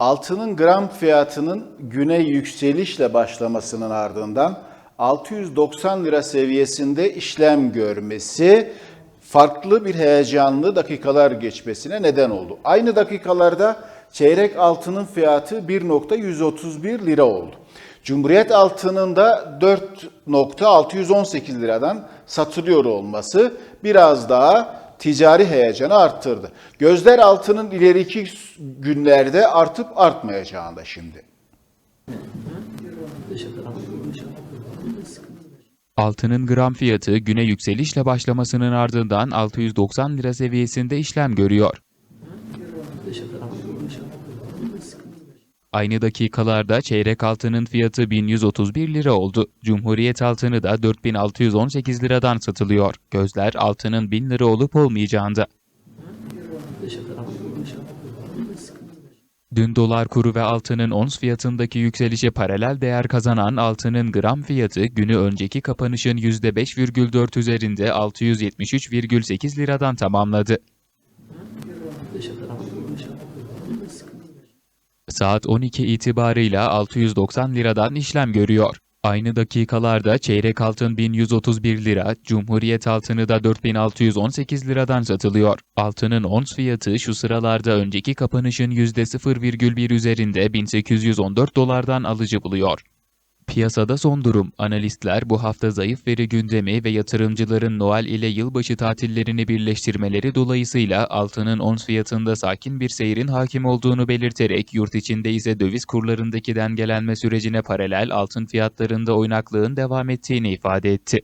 Altının gram fiyatının güne yükselişle başlamasının ardından 690 lira seviyesinde işlem görmesi farklı bir heyecanlı dakikalar geçmesine neden oldu. Aynı dakikalarda çeyrek altının fiyatı 1.131 lira oldu. Cumhuriyet altının da 4.618 liradan satılıyor olması biraz daha ticari heyecanı arttırdı. Gözler altının ileriki günlerde artıp artmayacağında şimdi. Altının gram fiyatı güne yükselişle başlamasının ardından 690 lira seviyesinde işlem görüyor. Aynı dakikalarda çeyrek altının fiyatı 1131 lira oldu. Cumhuriyet altını da 4618 liradan satılıyor. Gözler altının 1000 lira olup olmayacağında. Dün dolar kuru ve altının ons fiyatındaki yükselişe paralel değer kazanan altının gram fiyatı günü önceki kapanışın %5,4 üzerinde 673,8 liradan tamamladı. Saat 12 itibarıyla 690 liradan işlem görüyor. Aynı dakikalarda çeyrek altın 1131 lira, Cumhuriyet altını da 4618 liradan satılıyor. Altının ons fiyatı şu sıralarda önceki kapanışın %0,1 üzerinde 1814 dolardan alıcı buluyor. Piyasada son durum. Analistler bu hafta zayıf veri gündemi ve yatırımcıların Noel ile yılbaşı tatillerini birleştirmeleri dolayısıyla altının ons fiyatında sakin bir seyrin hakim olduğunu belirterek yurt içinde ise döviz kurlarındaki dengelenme sürecine paralel altın fiyatlarında oynaklığın devam ettiğini ifade etti.